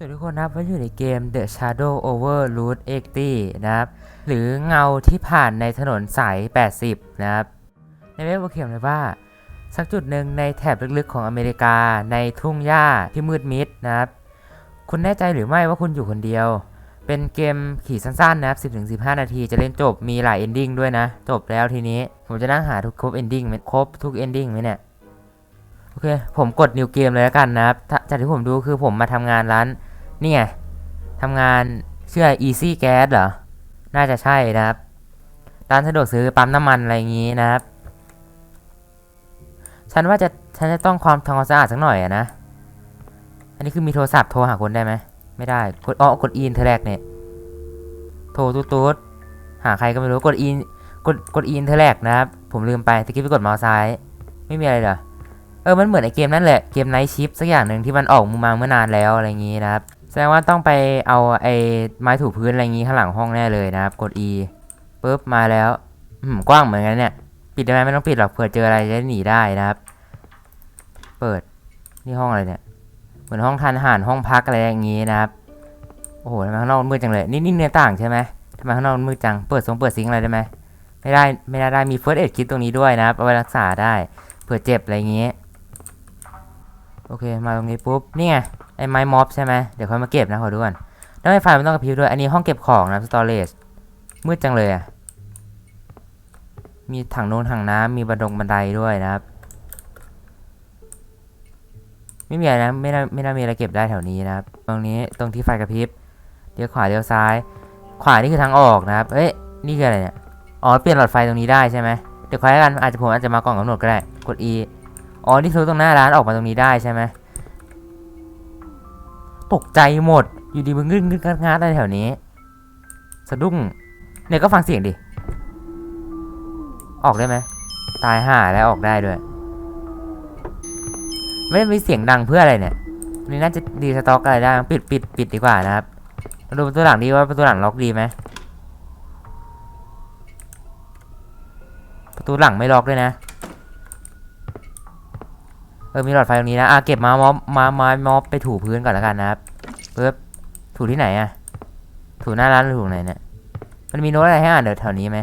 สวัสดีทุกคนนะครับว่าอยู่ในเกม The Shadow over Route 80 นะครับ หรือเงาที่ผ่านในถนนสาย 80 นะครับ ในเว็บเขียนเลยว่า สักจุดหนึ่งในแถบลึกๆของอเมริกาในทุ่งหญ้าที่มืดมิดนะครับ คุณแน่ใจหรือไม่ว่าคุณอยู่คนเดียว เป็นเกมขี่สั้นๆ นะครับ 10-15 นาทีจะเล่นจบมีหลาย ending ด้วยนะ จบแล้วทีนี้ผมจะนั่งหาทุกครบ ending ไหมครบทุก ending ไหมเนี่ยโอเคผมกด new game เลยแล้วกันนะครับถ้าจากที่ผมดูคือผมมาทำงานร้าน นี่ไงทำงานเชื่อ Easy Gas เหรอ น่าจะใช่นะครับ ร้านสะดวกซื้อปั๊มน้ำมันอะไรอย่างงี้นะครับ ฉันว่าจะฉันจะต้องความทำความสะอาดสักหน่อยอะนะ อันนี้คือมีโทรศัพท์โทรหาคนได้ไหม ไม่ได้ กดอ๋อกดอินเทอร์แลกเนี่ย โทรตุ๊ดตุ๊ดหาใครก็ไม่รู้ กดอิน กด กดอินเทอร์แลกนะครับ ผมลืมไปตะกี้ไปกดเมาส์ซ้าย ไม่มีอะไรเหรอ เออ มันเหมือนไอเกมนั่นแหละ เกมไนท์ชิปสักอย่างหนึ่งที่มันออกมาเมื่อนานแล้วอะไรอย่างงี้นะครับ ดงว่าต้องไปเอาไอ้ไม้ถูพื้นอะไรอย่างงี้ข้างหลังห้องแน่เลยนะครับ กด E ปุ๊บมาแล้วอืมกว้างเหมือนกันเนี่ย ปิดได้ไหมไม่ต้องปิดหรอกเผื่อเจออะไรจะได้หนีได้นะครับ เปิดนี่ห้องอะไรเนี่ย เหมือนห้องทานอาหารห้องพักอะไรอย่างงี้นะครับ โอ้โหทำไมข้างนอกมืดจังเลย นี่นี่เนื้อต่างใช่ไหมทำไมข้างนอกมืดจัง เปิดซงเปิดซิงอะไรได้ไหมไม่ได้ไม่ได้ได้มีเฟิร์สเอ็ดคิดตรงนี้ด้วยนะครับเอาไว้รักษาได้เผื่อเจ็บอะไรอย่างงี้ โอเคมาตรงนี้ปุ๊บนี่ไง ไอ้ไม้ม็อบใช่ไหมเดี๋ยวค่อยมาเก็บนะขอดูก่อนแล้วไฟไฟมันต้องกระพริบด้วย อันนี้ห้องเก็บของนะสตอเรจมืดจังเลยอะ มีถังโน้นถังน้ำมีบันดงบันไดด้วยนะครับ ไม่มีอะไรนะไม่ได้ไม่ได้มีอะไรเก็บได้แถวนี้นะครับ ตรงนี้ตรงที่ไฟกระพริบเลี้ยวขวาเลี้ยวซ้าย ขวานี่คือทางออกนะครับ เอ้ยนี่คืออะไรเนี่ยอ๋อเปลี่ยนหลอดไฟตรงนี้ได้ใช่ไหมเดี๋ยวคอยกันอาจจะผมอาจจะมากล่องกำหนดก็ได้กด E อ๋อนี่ทะลุตรงหน้าร้านออกมาตรงนี้ได้ใช่ไหม ตกใจหมด อยู่ดีมึงงึ้งงึ้งงัดอะไรแถวนี้ สะดุ้ง เนี่ยก็ฟังเสียงดิ ออกได้ไหม ตายห่าแล้วออกได้ด้วย ไม่มีเสียงดังเพื่ออะไรเนี่ยนนี่น่าจะดีสต็อกอะไรได้ ปิดปิดปิดดีกว่านะครับมาดูประตูหลังดีว่าประตูหลังล็อกดีไหมประตูหลังไม่ล็อกด้วยนะ เออมีหลอดไฟตรงนี้นะอะเก็บมาม็อบมาไม้ม็อบไปถูพื้นก่อนแล้วกันนะครับเปึ๊บถูที่ไหนอะถูหน้าร้านหรือถูไหนเนี่ยมันมีโน้ตอะไรให้อ่านเดี๋ยวแถวนี้ไหม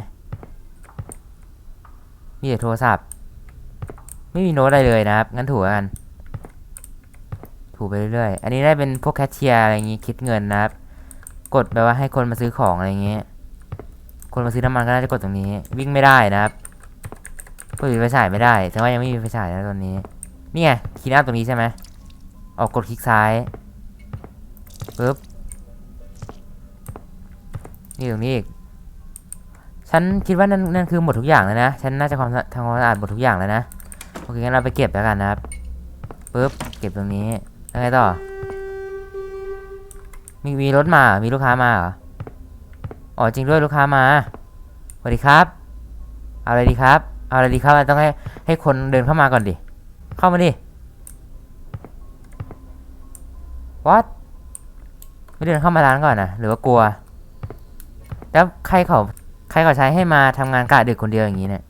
มีแต่โทรศัพท์ ไม่มีโน้ตอะไรเลยนะครับ งั้นถูกัน ถูไปเรื่อยๆ อันนี้ได้เป็นพวกแคชเชียร์อะไรอย่างงี้คิดเงินนะครับ กดแปลว่าให้คนมาซื้อของอะไรอย่างเงี้ยคนมาซื้อน้ำมันก็น่าจะกดตรงนี้ วิ่งไม่ได้นะครับเปิดไฟฉายไม่ได้แต่ว่ายังไม่มีไฟฉายนะตอนนี้ นี่ไงคีย์หน้าตรงนี้ใช่ไหมออกกดคลิกซ้ายปึ๊บนี่ตรงนี้อีกฉันคิดว่านั่นนั่นคือหมดทุกอย่างแล้วนะ ฉันน่าจะความสะทำความสะอาดหมดทุกอย่างแล้วนะ โอเคงั้นเราไปเก็บแล้วกันนะครับปึ๊บเก็บตรงนี้แล้วไงต่อ มีมีรถมา มีลูกค้ามาเหรอ อ๋อจริงด้วยลูกค้ามา สวัสดีครับ เอาอะไรดีครับ เอาอะไรดีครับ ต้องให้ให้คนเดินเข้ามาก่อนดิ เข้ามาดิ what ไม่เดินเข้ามาร้านก่อนนะหรือว่ากลัว แล้วใครเขาใครเขาใช้ให้มาทำงานกะดึกคนเดียวอย่างนี้เนี่ย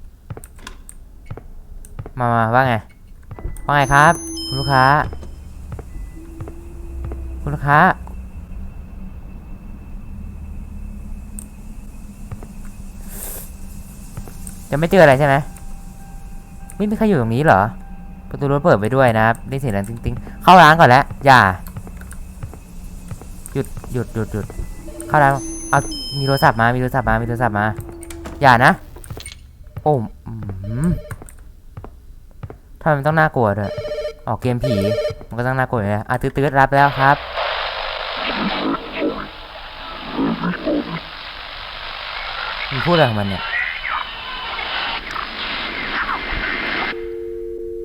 มามาว่าไง ว่าไงครับ คุณลูกค้า คุณลูกค้า จะไม่เจออะไรใช่ไหมไม่มีใครอยู่ตรงนี้เหรอ ประตูรถเปิดไปด้วยนะครับได้เสียงดังติ๊งๆเข้าร้านก่อนแล้วอย่า หยุดหยุดหยุดหยุดเข้าร้านเอามีโทรศัพท์มามีโทรศัพท์มามีโทรศัพท์มา อย่านะ โอ้ทำไมมันต้องน่ากลัวด้วยออกเกมผีมันก็ต้องน่ากลัวอยู่แล้อะตื้อๆรับแล้วครับมันพูดอะไรของมันเนี่ย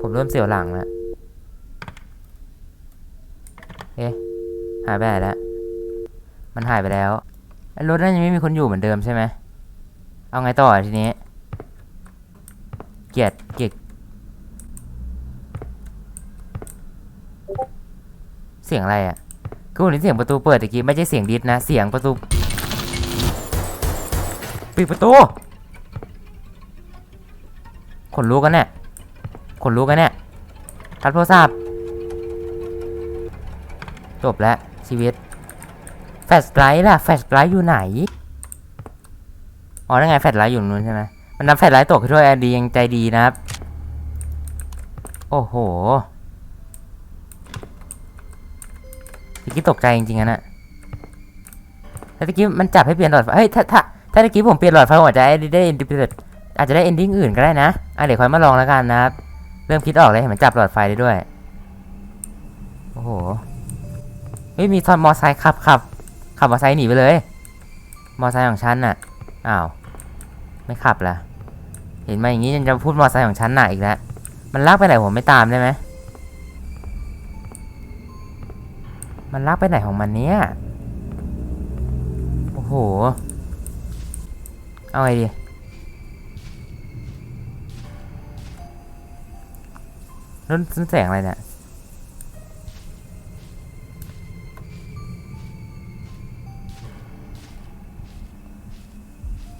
ผม เริ่มเสียวหลังแล้วเอ๊ะหายไปไหนแล้ว มันหายไปแล้วรถนั่นยังไม่มีคนอยู่เหมือนเดิมใช่ไหม เอาไงต่อทีนี้ เกียดเกียดเสียงอะไรอะคือผมได้เสียงประตูเปิดตะกี้ไม่ใช่เสียงดิสนะ เสียงประตู ปิดประตู ขนลุกกันเนี่ย ขนลุกกันเนี่ยรับโทรศัพท์จบแล้วชีวิต แฟลชไลท์ล่ะ แฟลชไลท์อยู่ไหน อ๋อนั่นไงแฟลชไลท์อยู่นู้นใช่ไหมมันนำแฟลชไลท์ตกให้ด้วยแอดียังใจดีนะครับ โอ้โหตะกี้ตกใจจริงๆอะนะแต่ตะกี้มันจับให้เปลี่ยนหลอดไฟเฮ้ยถ้าถ้าถ้าตะกี้ผมเปลี่ยนหลอดไฟผมอาจจะได้ได้อาจจะได้เอนดิ้งอื่นก็ได้นะอะเดี๋ยวค่อยมาลองแล้วกันนะครับ ริ่มคิดออกเลยเห็นมันจับหลอดไฟได้ด้วย โอ้โหเฮ้ยมีซอนมอไซค์ขับขับขับมอไซค์หนีไปเลย มอไซค์ของฉันน่ะอ้าวไม่ขับละเห็นไหมอย่างนี้ยังจะพูดมอไซค์ของฉันหน่ะอีกแล้วมันลากไปไหนผมไม่ตามได้ไหมมันลากไปไหนของมันเนี้ยโอ้โห เอาไงดี นั่นนั่นแสงอะไรเนี่ย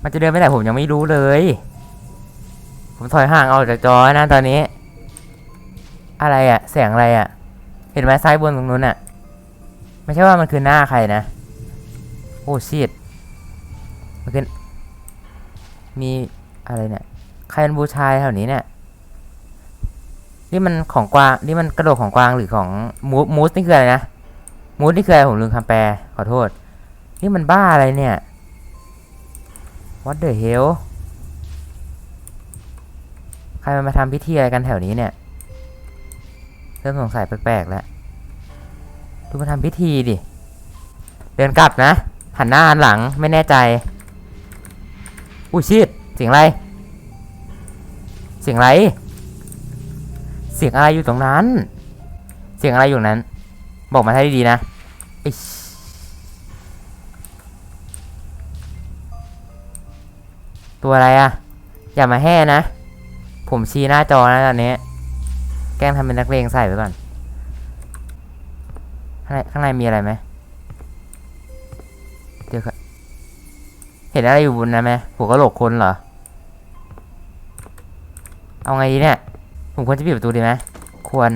มันจะเดินไปไหนผมยังไม่รู้เลย ผมถอยห่างออกจากจอนะตอนนี้ อะไรอะแสงอะไรอะเห็นไหมซ้ายบนตรงนู้นอะไม่ใช่ว่ามันคือหน้าใครนะ โอ้ชิดมันคือมีอะไรเนี่ย ใครเป็นบูชายแถวนี้เนี่ย นี่มันของกวางนี่มันกระโดดของกวางหรือของมูสมูสนี่คืออะไรนะมูสนี่คืออะไรผมลืมคำแปลขอโทษ นี่มันบ้าอะไรเนี่ย What the hell ใครมันมาทำพิธีอะไรกันแถวนี้เนี่ย เริ่มสงสัยแปลกๆแล้วดูมาทำพิธีดิ เดินกลับนะ หันหน้าหันหลังไม่แน่ใจ อุ้ยชิดเสียงอะไร เสียงอะไร สียงอะไรอยู่ตรงนั้น เสียงอะไรอยู่นั้น บอกมาให้ดีๆนะตัวอะไรอะอย่ามาแห่นะ ผมชี้หน้าจอนะตอนนี้ แกล้งทำเป็นนักเลงใส่ไว้ก่อน ข้างในข้างในมีอะไรไหมเจอค่ะเห็นอะไรอยู่บนนั้นไหมหัวกะโหลกคนเหรอ เอาไงดีเนี่ย ผมควรจะปิดประตูดีไหมควร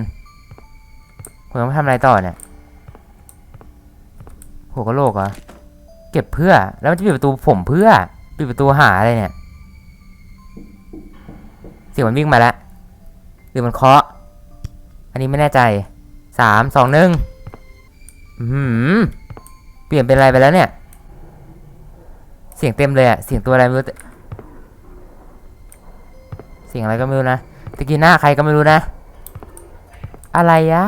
ผมต้องทำอะไรต่อเนี่ยหัวกะโหลกเหรอเก็บเพื่อแล้วมันจะปิดประตูผมเพื่อปิดประตูหาอะไรเนี่ยเสียงมันวิ่งมาแล้วหรือมันเคาะ อันนี้ไม่แน่ใจสามสองหนึ่งอืมเปลี่ยนเป็นอะไรไปแล้วเนี่ย เสียงเต็มเลยอะเสียงตัวอะไรไม่รู้เสียงอะไรก็ไม่รู้นะ ตะกี้หน้าใครก็ไม่รู้นะ อะไรอะ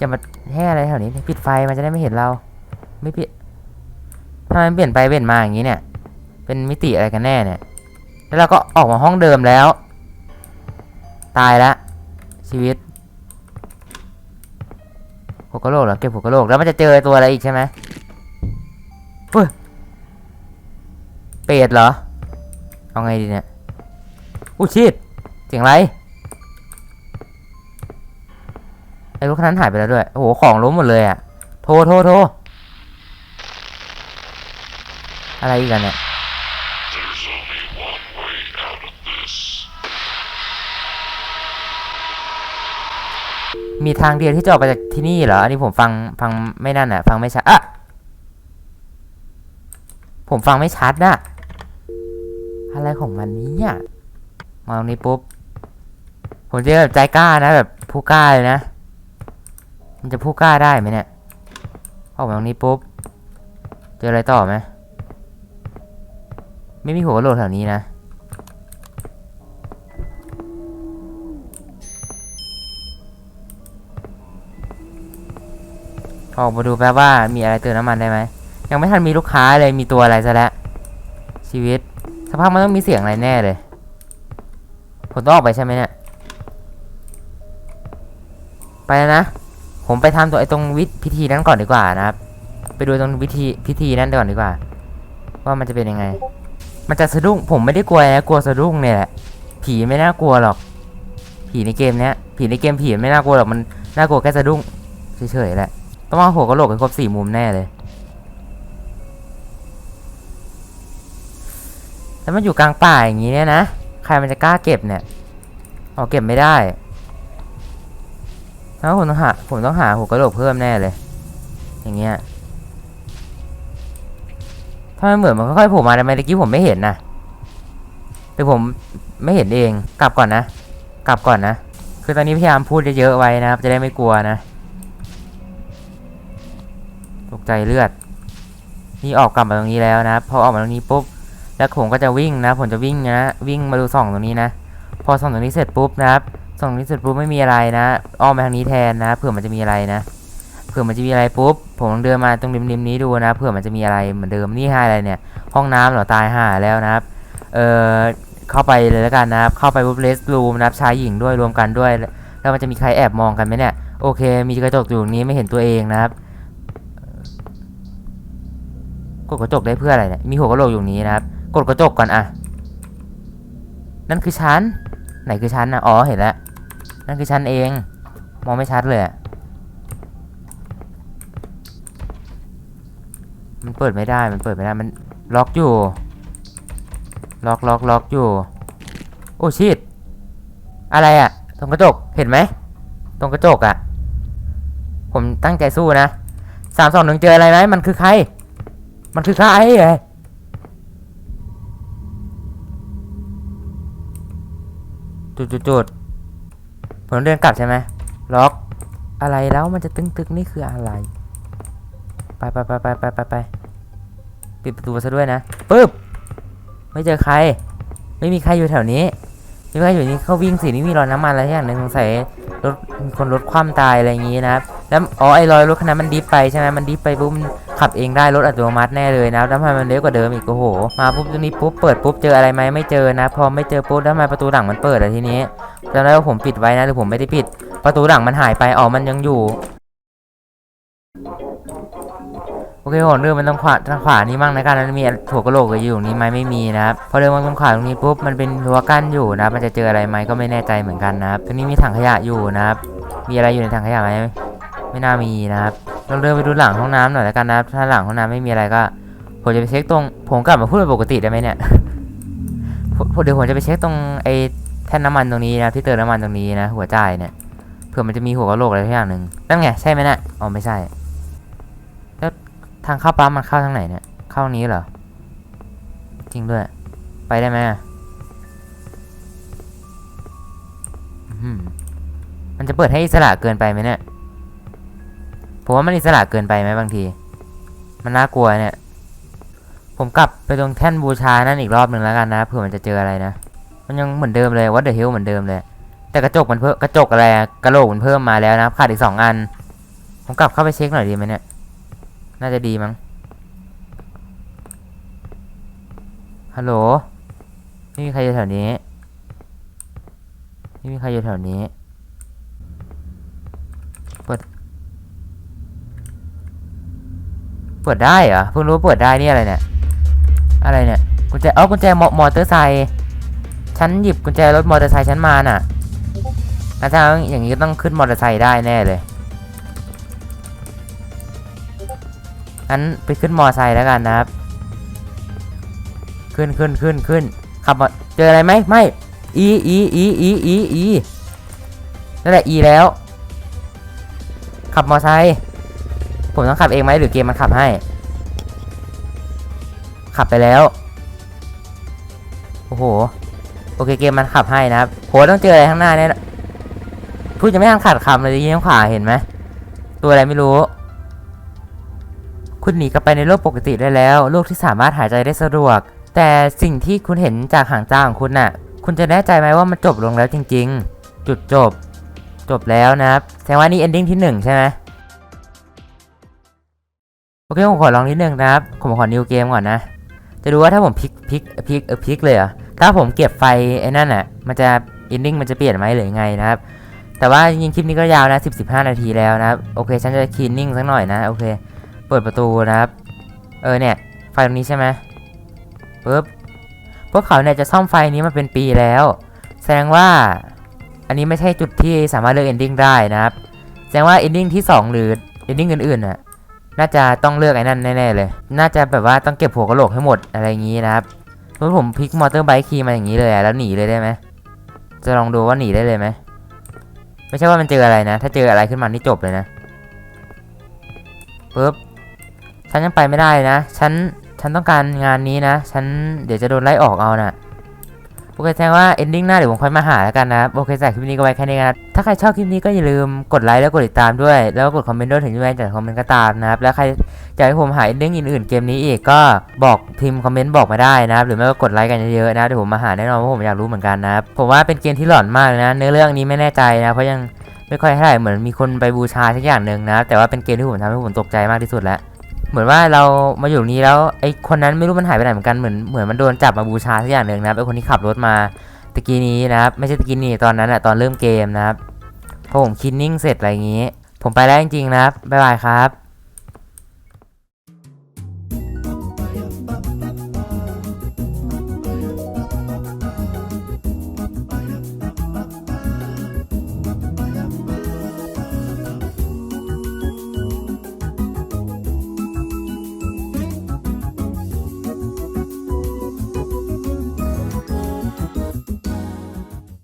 จะมาแห่อะไรแถวนี้ปิดไฟมันจะได้ไม่เห็นเรา ไม่ปิดทำไมมันเปลี่ยนไปเปลี่ยนมาอย่างนี้เนี่ย เป็นมิติอะไรกันแน่เนี่ย แล้วเราก็ออกมาห้องเดิมแล้ว ตายละชีวิตหัวกะโหลกเหรอเก็บหัวกะโหลกแล้วมันจะเจอตัวอะไรอีกใช่ไหมเฮ้ยเป็ดเหรอ เอาไงดีเนี่ย อู้ชิดเสียงไรไอ้รถคันนั้นหายไปแล้วด้วย โอ้โห ของล้มหมดเลยอะ โทรโทรโทรอะไรอีกกันเนี่ยมีทางเดียวที่จะออกไปจากที่นี่เหรอ อันนี้ผมฟังฟังไม่นั่นอะ ฟังไม่ชัดอะผมฟังไม่ชัดอะอะไรของมันเนี้ มาตรงนี้ปุ๊บ ผมจะแบบใจกล้านะแบบผู้กล้าเลยนะ มันจะผู้กล้าได้ไหมเนี่ยออกมาตรงนี้ปุ๊บ เจออะไรต่อไหมไม่มีหัวโหลกแถวนี้นะออกมาดูแป๊บว่ามีอะไรเติมน้ำมันได้ไหม ยังไม่ทันมีลูกค้าเลยมีตัวอะไรซะแล้วชีวิตสภาพมันต้องมีเสียงอะไรแน่เลย ผมต้องออกไปใช่ไหมเนี่ยไปแล้วนะ ผมไปทำตัวไอ้ตรงวิพิธีนั้นก่อนดีกว่านะครับ ไปดูตรงวิธีพิธีนั้นก่อนดีกว่า ว่ามันจะเป็นยังไง มันจะสะดุ้งผมไม่ได้กลัวนะกลัวสะดุ้งเนี่ยแหละผีไม่น่ากลัวหรอก ผีในเกมเนี้ยผีในเกมผีไม่น่ากลัวหรอกมันน่ากลัวแค่สะดุ้งเฉยๆแหละต้องเอาหัวกะโหลกให้ครบสี่มุมแน่เลยแล้วมันอยู่กลางป่าอย่างนี้เนี่ยนะ ครมันจะกล้าเก็บเนี่ยอ๋อเก็บไม่ได้แล้วผมต้องหาผมต้องหาหัวกระโหลกเพิ่มแน่เลย อย่างเงี้ยถ้ามันเหมือนมันค่อยๆโผล่มาทำไมตะกี้ผมไม่เห็นนะหรือผมไม่เห็นเอง กลับก่อนนะ กลับก่อนนะ คือตอนนี้พยายามพูดเยอะๆไว้นะครับ จะได้ไม่กลัวนะ ตกใจเลือด นี่ออกกลับมาตรงนี้แล้วนะครับ พอออกมาตรงนี้ปุ๊บ แล้วผมก็จะวิ่งนะ ผมจะวิ่งนะวิ่งมาดูส่องตรงนี้นะ พอส่องตรงนี้เสร็จปุ๊บนะครับส่องตรงนี้เสร็จปุ๊บไม่มีอะไรนะอ้อมไปทางนี้แทนนะเผื่อมันจะมีอะไรนะเผื่อมันจะมีอะไรปุ๊บผมเดินมาตรงริมๆนี้ดูนะเผื่อมันจะมีอะไรเหมือนเดิมนี่ห้อะไรเนี่ย ห้องน้ำเหรอตายห่าแล้วนะครับเออเข้าไปเลยแล้วกันนะครับ เข้าไปปุ๊บเลสรูมนะครับชายหญิงด้วยรวมกันด้วย แล้วมันจะมีใครแอบมองกันไหมเนี่ยโอเค มีกระจกอยู่ตรงนี้ไม่เห็นตัวเองนะครับกดกระจกได้เพื่ออะไรเนี่ยมีหัวกระโหลกอยู่ตรงนี้นะครับ กดกระจกก่อนอะนั่นคือฉันไหนคือฉันนะอ๋อเห็นแล้ว นั่นคือฉันเอง มองไม่ชัดเลยมันเปิดไม่ได้ มันเปิดไม่ได้ มันล็อกอยู่ ล็อกล็อกล็อกอยู่ โอ้ชิดอะไรอะตรงกระจก เห็นไหม ตรงกระจกอะผมตั้งใจสู้นะสามสองหนึ่งเจออะไรไหมมันคือใคร มันคือใครเอ้ จุดจุดจุดผมต้องเดินกลับใช่ไหมล็อก อะไรแล้วมันจะตึงตึงนี่คืออะไร ไปไปไปไปไปไปไปปิดประตูซะด้วยนะปึ๊บไม่เจอใคร ไม่มีใครอยู่แถวนี้ไม่มีใครอยู่นี่เขาวิ่งสินี่มีรอยน้ำมันอะไรอย่างหนึ่งใส่รถคนรถคว่ำตายอะไรอย่างนี้นะครับ แล้วอ๋อไอ้รอยรถคันนั้นมันดิฟไปใช่ไหมมันดิฟไปปุ๊บมันขับเองได้รถอัตโนมัติแน่เลยนะแล้วทำไมมันเร็วกว่าเดิมอีกโอ้โหมาปุ๊บตรงนี้ปุ๊บเปิดปุ๊บเจออะไรไหมไม่เจอนะ พอไม่เจอปุ๊บแล้วทำไมประตูหลังมันเปิดอะทีนี้จำได้ว่าผมปิดไว้นะหรือผมไม่ได้ปิด ประตูหลังมันหายไปอ๋อมันยังอยู่โอเคผมเดินมันตรงขวาทางขวานี้มั่งนะกันนั้นมีถั่วกระโหลกอยู่ตรงนี้ไหมไม่มีนะครับพอเดินมาตรงขวาตรงนี้ปุ๊บมันเป็นรั้วกั้นอยู่นะมันจะเจออะไรไหมก็ไม่แน่ใจเหมือนกันนะครับตรงนี้มีถังขยะอยู่นะครับมีอะไรอยู่ในถังขยะไหม ไม่น่ามีนะครับลองเดินไปดูหลังห้องน้ำหน่อยแล้วกันนะครับถ้าหลังห้องน้ำไม่มีอะไรก็ผมจะไปเช็คตรงผมกลับมาพูดเป็นปกติได้ไหมเนี่ยผมเดี๋ยวผมจะไปเช็คตรงไอ้แท่นน้ำมันตรงนี้นะที่เติมน้ำมันตรงนี้นะ หัวจ่ายเนี่ยเผื่อมันจะมีหัวกระโหลกอะไรอย่างหนึ่งนั่นไงใช่ไหมเนะี่ยอ๋อไม่ใช่ทางเข้าปั๊มมันเข้าทางไหนเนี่ยเข้าทางนี้เหรอจริงด้วย ไปได้ไหมอะอื้อหือมันจะเปิดให้อิสระเกินไปไหมเนี่ย ผมว่ามันอิสระเกินไปไหมบางที มันน่ากลัวเนี่ย ผมกลับไปตรงแท่นบูชานั่นอีกรอบหนึ่งแล้วกันนะเผื่อมันจะเจออะไรนะ มันยังเหมือนเดิมเลยวัดเดอะฮิลเหมือนเดิมเลย แต่กระจกมันเพิ่มกระจกอะไรกระโหลกมันเพิ่มมาแล้วนะขาดอีกสองอัน ผมกลับเข้าไปเช็คหน่อยดีไหมเนี่ย น่าจะดีมั้ง ฮัลโหลไม่มีใครอยู่แถวนี้ไม่มีใครอยู่แถวนี้ เปิด เปิดได้เหรอเพิ่งรู้เปิดได้นี่อะไรเนี่ยอะไรเนี่ยกุญแจเอ้ากุญแจมอมอเตอร์ไซค์ฉันหยิบกุญแจรถมอเตอร์ไซค์ฉันมาน่ะอาจารย์อย่างนี้ก็ต้องขึ้นมอเตอร์ไซค์ได้แน่เลยงั้นไปขึ้นมอเตอร์ไซค์แล้วกันนะครับ ขึ้นขึ้นขึ้นขึ้นขับมาเจออะไรไหมไม่อีอีอีอีอีอีนั่นแหละอีแล้ว ขับมอเตอร์ไซค์ ผมต้องขับเองไหมหรือเกมมันขับให้ ขับไปแล้ว โอ้โห โอเคเกมมันขับให้นะครับโหต้องเจออะไรข้างหน้าเนี่ยพูดจะไม่ทันขาดคำเลยยิ้มขวาเห็นไหมตัวอะไรไม่รู้ คุณหนีกลับไปในโลกปกติได้แล้วโลกที่สามารถหายใจได้สะดวก แต่สิ่งที่คุณเห็นจากหางตาของคุณน่ะ คุณจะแน่ใจไหมว่ามันจบลงแล้วจริง ๆ จุดจบ จบแล้วนะครับแสดงว่านี่ ending ที่หนึ่งใช่ไหม โอเคผมขอลองนิดนึงนะครับ ผมขอ new game ก่อนนะ จะดูว่าถ้าผมพลิกพลิกพลิกเออพลิกเลยเหรอถ้าผมเก็บไฟไอ้นั่นน่ะ มันจะ ending มันจะเปลี่ยนไหมหรือไงนะครับ แต่ว่าจริงคลิปนี้ก็ยาวนะ10-15 นาทีแล้วนะครับ โอเค ฉันจะ cleaning สักหน่อยนะ โอเค เปิดประตูนะครับ เออเนี่ย ไฟตรงนี้ใช่ไหมปึ๊บ พวกเขาเนี่ยจะซ่อมไฟนี้มาเป็นปีแล้ว แสดงว่า อันนี้ไม่ใช่จุดที่สามารถเลือก ending ได้นะครับ แสดงว่า ending ที่ 2 หรือ ending อื่นๆน่ะ น่าจะต้องเลือกไอ้นั่นแน่ๆเลย น่าจะแบบว่าต้องเก็บหัวกระโหลกให้หมดอะไรอย่างนี้นะครับเพราะผมพลิกมอเตอร์ไบค์คีมาอย่างนี้เลยแล้วหนีเลยได้ไหมจะลองดูว่าหนีได้เลยไหมไม่ใช่ว่ามันเจออะไรนะ ถ้าเจออะไรขึ้นมานี่จบเลยนะปุ๊บฉันยังไปไม่ได้นะ ฉัน ฉันต้องการงานนี้นะ ฉันเดี๋ยวจะโดนไล่ออกเอาน่ะ โอเคแสดงว่า ending หน้าเดี๋ยวผมค่อยมาหาแล้วกันนะครับโอเคสำหรับคลิปนี้ก็ไว้แค่นี้นะครับถ้าใครชอบคลิปนี้ก็อย่าลืมกดไลค์แล้วกดติดตามด้วย แล้วก็กดคอมเมนต์ด้วยถึงจะไม่จากคอมเมนต์ก็ตามนะครับแล้วใครอยากให้ผมหา ending อื่นๆเกมนี้อีกก็บอกพิมคอมเมนต์บอกมาได้นะครับหรือไม่ก็กดไลค์กันเยอะๆนะเดี๋ยวผมมาหาแน่นอนเพราะผมอยากรู้เหมือนกันนะครับผมว่าเป็นเกมที่หลอนมากเลยนะ เนื้อเรื่องนี้ไม่แน่ใจนะเพราะยังไม่ค่อยเท่าไหร่เหมือนมีคนไปบูชาสักอย่างหนึ่งนะแต่ว่าเป็นเกมที่ผมทำให้ผมตกใจมากที่สุดแล้ว เหมือนว่าเรามาอยู่นี้แล้วไอ้คนนั้นไม่รู้มันหายไปไหนเหมือนกันเหมือนเหมือนมันโดนจับมาบูชาสักอย่างหนึ่งนะครับไอ้คนที่ขับรถมาตะกี้นี้นะครับไม่ใช่ตะกี้นี้ตอนนั้นอะตอนเริ่มเกมนะครับพอผมคินนิ่งเสร็จอะไรอย่างงี้ ผมไปแล้วจริงๆนะครับบ๊ายบายครับ